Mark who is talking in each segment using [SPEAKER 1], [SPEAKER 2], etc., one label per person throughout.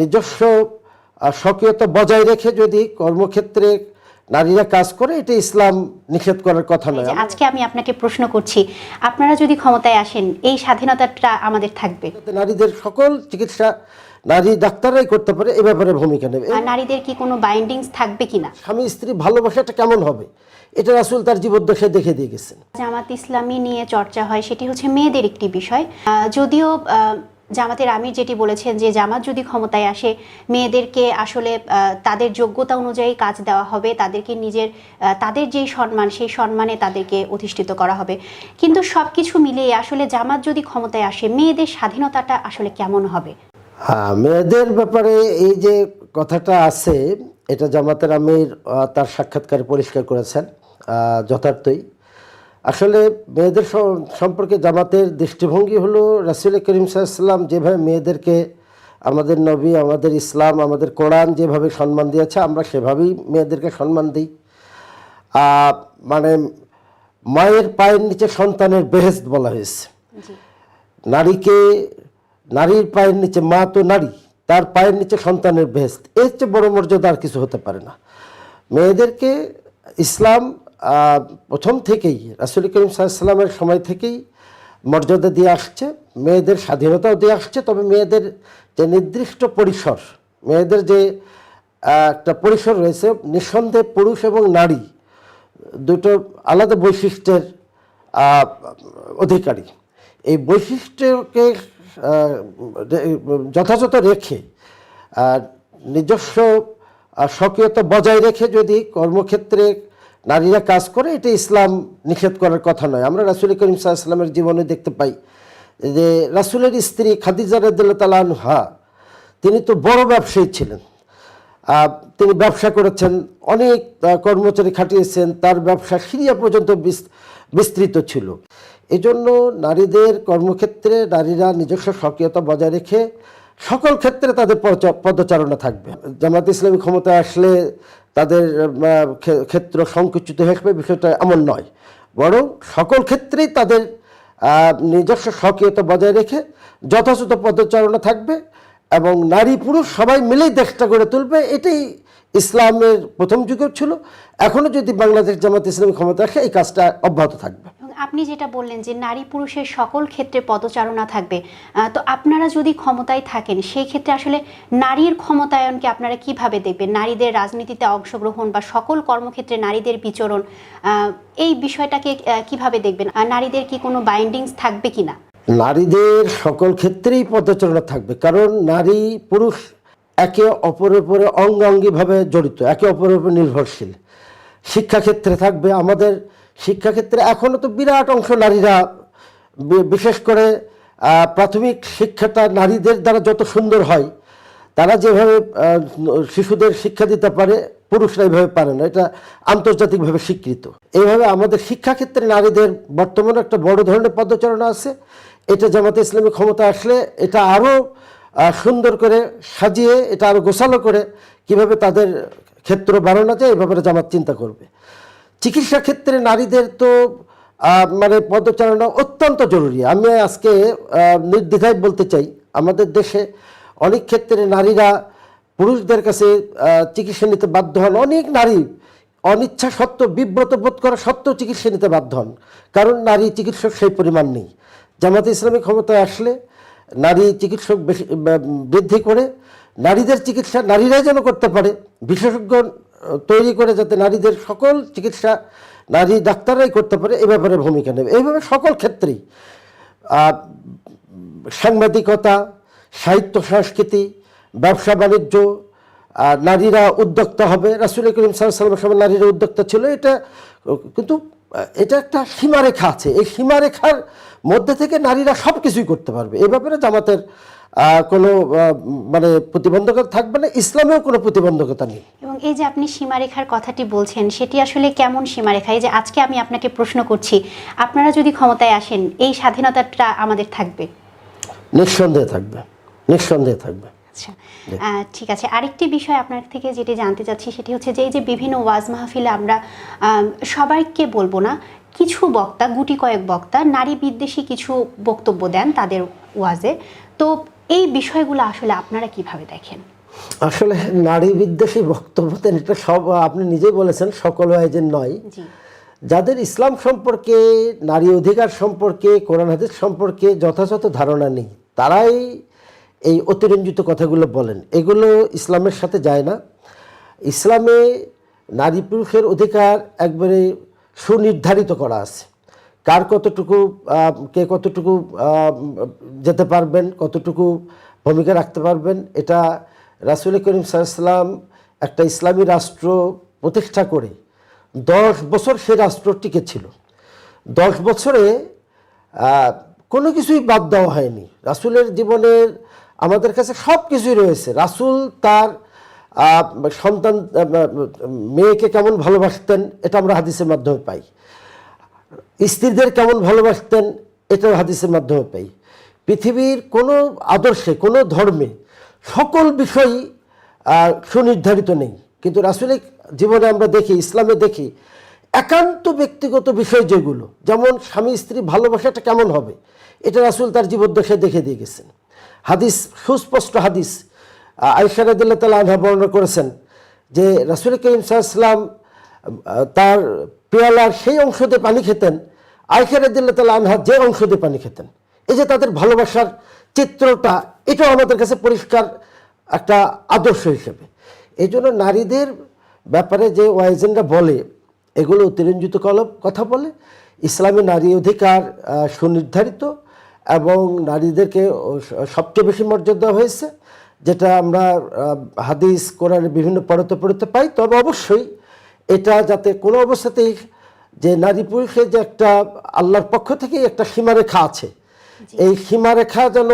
[SPEAKER 1] নিজস্ব স্বকীয়তা বজায় রেখে যদি কর্মক্ষেত্রে নারীরা কাজ করে এটা ইসলাম নিষেধ করার কথা নয়।
[SPEAKER 2] আজকে আমি আপনাকে প্রশ্ন করছি আপনারা যদি ক্ষমতায় আসেন এই স্বাধীনতাটা আমাদের থাকবে?
[SPEAKER 1] নারীদের সকল চিকিৎসা নারী ডাক্তাররাই করতে পারে এ ব্যাপারে ভূমিকা নেবে।
[SPEAKER 2] আর নারীদের কি কোনো বাইন্ডিংস থাকবে কিনা?
[SPEAKER 1] স্বামী স্ত্রী ভালোবাসাটা কেমন হবে? এটা রাসুল তার জীবদ্দশায় দেখে দিয়ে গেছেন।
[SPEAKER 2] জামাত ইসলামী নিয়ে চর্চা হয় সেটি হচ্ছে মেয়েদের একটি বিষয়। যদিও জামাতের আমির যেটি বলেছেন যে জামাত যদি ক্ষমতায় আসে, মেয়েদেরকে আসলে তাদের যোগ্যতা অনুযায়ী কাজ দেওয়া হবে, তাদেরকে নিজের তাদের যেই সম্মান, সেই সম্মানে তাদেরকে অধিষ্ঠিত করা হবে। কিন্তু সব কিছু মিলিয়ে আসলে জামাত যদি ক্ষমতায় আসে, মেয়েদের স্বাধীনতাটা আসলে কেমন হবে?
[SPEAKER 1] হ্যাঁ মেয়েদের ব্যাপারে এই যে কথাটা আছে, এটা জামাতের আমির তার সাক্ষাৎকারে পরিষ্কার করেছেন যথার্থই। আসলে মেয়েদের সম্পর্কে জামাতের দৃষ্টিভঙ্গি হলো রাসুল করিম সাল্লাম যেভাবে মেয়েদেরকে আমাদের নবী আমাদের ইসলাম আমাদের কোরআন যেভাবে সম্মান দিয়েছে আমরা সেভাবেই মেয়েদেরকে সম্মান দিই। মানে মায়ের পায়ের নিচে সন্তানের বেহেস্ত বলা হয়েছে। নারীকে নারীর পায়ের নিচে মা তো নারী তার পায়ের নিচে সন্তানের বেহেস্ত এর চেয়ে বড় মর্যাদা আর কিছু হতে পারে না। মেয়েদেরকে ইসলাম প্রথম থেকেই রাসুল করিম সাল্লামের সময় থেকেই মর্যাদা দিয়ে আসছে, মেয়েদের স্বাধীনতাও দিয়ে আসছে, তবে মেয়েদের যে নির্দিষ্ট পরিসর, মেয়েদের যে একটা পরিসর রয়েছে, নিঃসন্দেহে পুরুষ এবং নারী, দুটো আলাদা বৈশিষ্ট্যের অধিকারী। এই বৈশিষ্ট্যকে যথাযথ রেখে নিজস্ব স্বকীয়তা বজায় রেখে যদি কর্মক্ষেত্রে নারীরা কাজ করে, এটা ইসলাম নিষেধ করার কথা নয়। আমরা রাসুল করিম সাল্লামের জীবনে দেখতে পাই যে রাসুলের স্ত্রী খাদিজা রদুল্লাহ তালানহা তিনি তো বড় ব্যবসায়ী ছিলেন। তিনি ব্যবসা করেছেন, অনেক কর্মচারী খাটিয়েছেন, তার ব্যবসা সিরিয়া পর্যন্ত বিস- বিস্তৃত ছিল। এজন্য নারীদের কর্মক্ষেত্রে নারীরা নিজস্ব সক্রিয়তা বজায় রেখে সকল ক্ষেত্রে তাদের পদচা- পদচারণা থাকবে। জামাত ইসলামী ক্ষমতায় আসলে তাদের ক্ষেত্র সংকুচিত হয়ে বিষয়টা এমন নয়। বরং সকল ক্ষেত্রেই তাদের নিজস্ব সক্রিয়তা বজায় রেখে যথাযথ পদচারণা থাকবে এবং নারী পুরুষ সবাই মিলেই দেশটা গড়ে তুলবে, এটাই ইসলামের প্রথম যুগেও ছিল। এখনও যদি বাংলাদেশ জামাত ইসলামী ক্ষমতা আসে, এই কাজটা অব্যাহত থাকবে।
[SPEAKER 2] আপনি যেটা বললেন যে নারী পুরুষের সকল ক্ষেত্রে পদচারণা থাকবে তো আপনারা যদি ক্ষমতায় থাকেন, সেই ক্ষেত্রে আসলে নারীর ক্ষমতায়নকে আপনারা কীভাবে দেখবেন? নারীদের রাজনীতিতে অংশগ্রহণ বা সকল কর্মক্ষেত্রে নারীদের বিচরণ এই বিষয়টাকে কীভাবে দেখবেন? আর নারীদের কি কোনো বাইন্ডিংস থাকবে কিনা?
[SPEAKER 1] নারীদের সকল ক্ষেত্রেই পদচারণা থাকবে, কারণ নারী পুরুষ একে অপরের উপরে অঙ্গাঙ্গিভাবে জড়িত, একে অপরের উপর নির্ভরশীল। শিক্ষাক্ষেত্রে থাকবে আমাদের শিক্ষাক্ষেত্রে এখনও তো বিরাট অংশ নারীরা বিশেষ করে প্রাথমিক শিক্ষাটা নারীদের দ্বারা যত সুন্দর হয়, তারা যেভাবে শিশুদের শিক্ষা দিতে পারে, পুরুষরা এইভাবে পারে না, এটা আন্তর্জাতিকভাবে স্বীকৃত। এইভাবে আমাদের শিক্ষাক্ষেত্রে নারীদের বর্তমানে একটা বড় ধরনের পদচারণা আছে, এটা জামাতে ইসলামী ক্ষমতা আসলে এটা আরও সুন্দর করে সাজিয়ে, এটা আরও গোছালো করে কীভাবে তাদের ক্ষেত্র বাড়ানো যায় এই ব্যাপারে জামাত চিন্তা করবে। চিকিৎসা ক্ষেত্রে নারীদের তো মানে পদচারণা অত্যন্ত জরুরি। আমি আজকে নির্দ্বিধায় বলতে চাই, আমাদের দেশে অনেক ক্ষেত্রে নারীরা পুরুষদের কাছে চিকিৎসা নিতে বাধ্য হন। অনেক নারী অনিচ্ছা সত্ত্বেও বিব্রত বোধ করা সত্ত্বেও চিকিৎসা নিতে বাধ্য হন। কারণ নারী চিকিৎসক সেই পরিমাণ নেই। জামাতে ইসলামী ক্ষমতায় আসলে নারী চিকিৎসক বেশি বৃদ্ধি করে। নারীদের চিকিৎসা নারীরাই যেন করতে পারে। বিশেষজ্ঞ তৈরি করে যাতে নারীদের সকল চিকিৎসা নারী ডাক্তাররাই করতে পারে, এ ব্যাপারে ভূমিকা নেবে। এইভাবে সকল ক্ষেত্রেই সাংবাদিকতা, সাহিত্য, সংস্কৃতি, ব্যবসা, বাণিজ্য নারীরা উদ্যোক্তা হবে। রাসুল করিম সাল্লামের সময় নারীরা উদ্যোক্তা ছিল। এটা, কিন্তু, এটা একটা সীমারেখা আছে। এই সীমারেখার মধ্যে থেকে নারীরা সব কিছুই করতে পারবে। এ ব্যাপারে জামাতের কোনো মানে প্রতিবন্ধকতা থাকবে না? ইসলামেও কোনো প্রতিবন্ধকতা নেই।
[SPEAKER 2] এবং এই যে আপনি সীমারেখার কথাটি বলছেন সেটি আসলে কেমন সীমারেখা? এই যে আজকে আমি আপনাকে প্রশ্ন করছি আপনারা যদি ক্ষমতায় আসেন এই স্বাধীনতাটা আমাদের থাকবে?
[SPEAKER 1] নিঃসন্দেহে থাকবে। নিঃসন্দেহে থাকবে।
[SPEAKER 2] আচ্ছা ঠিক আছে। আরেকটি বিষয় আপনার থেকে যেটি জানতে চাচ্ছি সেটি হচ্ছে যে এই যে বিভিন্ন ওয়াজ মাহফিলে আমরা সবাইকে বলব না কিছু বক্তা গুটি কয়েক বক্তা নারী বিদ্বেষী কিছু বক্তব্য দেন তাদের ওয়াজে। তো এই বিষয়গুলো আসলে আপনারা কীভাবে দেখেন?
[SPEAKER 1] আসলে নারী বিদ্বেষী বক্তব্য দেন এটা সব আপনি নিজেই বলেছেন সকল আয়োজন নয়। যাদের ইসলাম সম্পর্কে নারী অধিকার সম্পর্কে কোরআন হাদিস সম্পর্কে যথাযথ ধারণা নেই তারাই এই অতিরঞ্জিত কথাগুলো বলেন। এগুলো ইসলামের সাথে যায় না। ইসলামে নারী পুরুষের অধিকার একবারে সুনির্ধারিত করা আছে। কার কতটুকু কে কতটুকু যেতে পারবেন, কতটুকু ভূমিকা রাখতে পারবেন, এটা রাসুল করিম সাল্লাম একটা ইসলামী রাষ্ট্র প্রতিষ্ঠা করে দশ বছর সে রাষ্ট্র টিকে ছিল। দশ বছরে কোনো কিছুই বাদ দেওয়া হয়নি। রাসুলের জীবনের, আমাদের কাছে সব কিছুই রয়েছে। রাসুল তার সন্তান মেয়েকে কেমন ভালোবাসতেন, এটা আমরা হাদিসের মাধ্যমে পাই। স্ত্রীদের কেমন ভালোবাসতেন, এটাও হাদিসের মাধ্যমে পাই। পৃথিবীর কোনো আদর্শে, কোনো ধর্মে সকল বিষয়ই সুনির্ধারিত নেই। কিন্তু রাসুলিক জীবনে আমরা দেখি, ইসলামে দেখি, একান্ত ব্যক্তিগত বিষয় যেগুলো, যেমন স্বামী স্ত্রী ভালোবাসাটা কেমন হবে, এটা রাসুল তার জীবদ্দশায় দেখে দিয়ে গেছেন। হাদিস, সুস্পষ্ট হাদিস আয়সা রাদিল্লা তালা আনহা বর্ণনা করেছেন যে রাসুল করিম সাল্লাম তার পেয়ালার সেই অংশ দিয়ে পানি খেতেন আয়সা রাদিল্লা তালা আনহা যে অংশ দিয়ে পানি খেতেন। এই যে তাদের ভালোবাসার চিত্রটা, এটাও আমাদের কাছে পরিষ্কার একটা আদর্শ হিসেবে। এই জন্য নারীদের ব্যাপারে যে ওয়াইজেনরা বলে, এগুলো অতিরঞ্জিত কলব কথা বলে, ইসলামী নারী অধিকার সুনির্ধারিত এবং নারীদেরকে সবচেয়ে বেশি মর্যাদা হয়েছে, যেটা আমরা হাদিস, কোরআনের বিভিন্ন পড়তে পড়তে পাই। তবে অবশ্যই এটা যাতে কোনো অবস্থাতেই যে নারী পুরুষের যে একটা আল্লাহর পক্ষ থেকে একটা সীমারেখা আছে। এই সীমারেখা যেন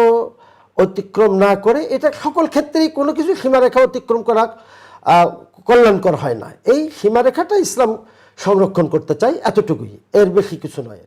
[SPEAKER 1] অতিক্রম না করে এটা সকল ক্ষেত্রেই কোনো কিছু সীমারেখা অতিক্রম করা কল্যাণকর হয় না। এই সীমারেখাটা ইসলাম সংরক্ষণ করতে চাই এতটুকুই এর বেশি কিছু নয়।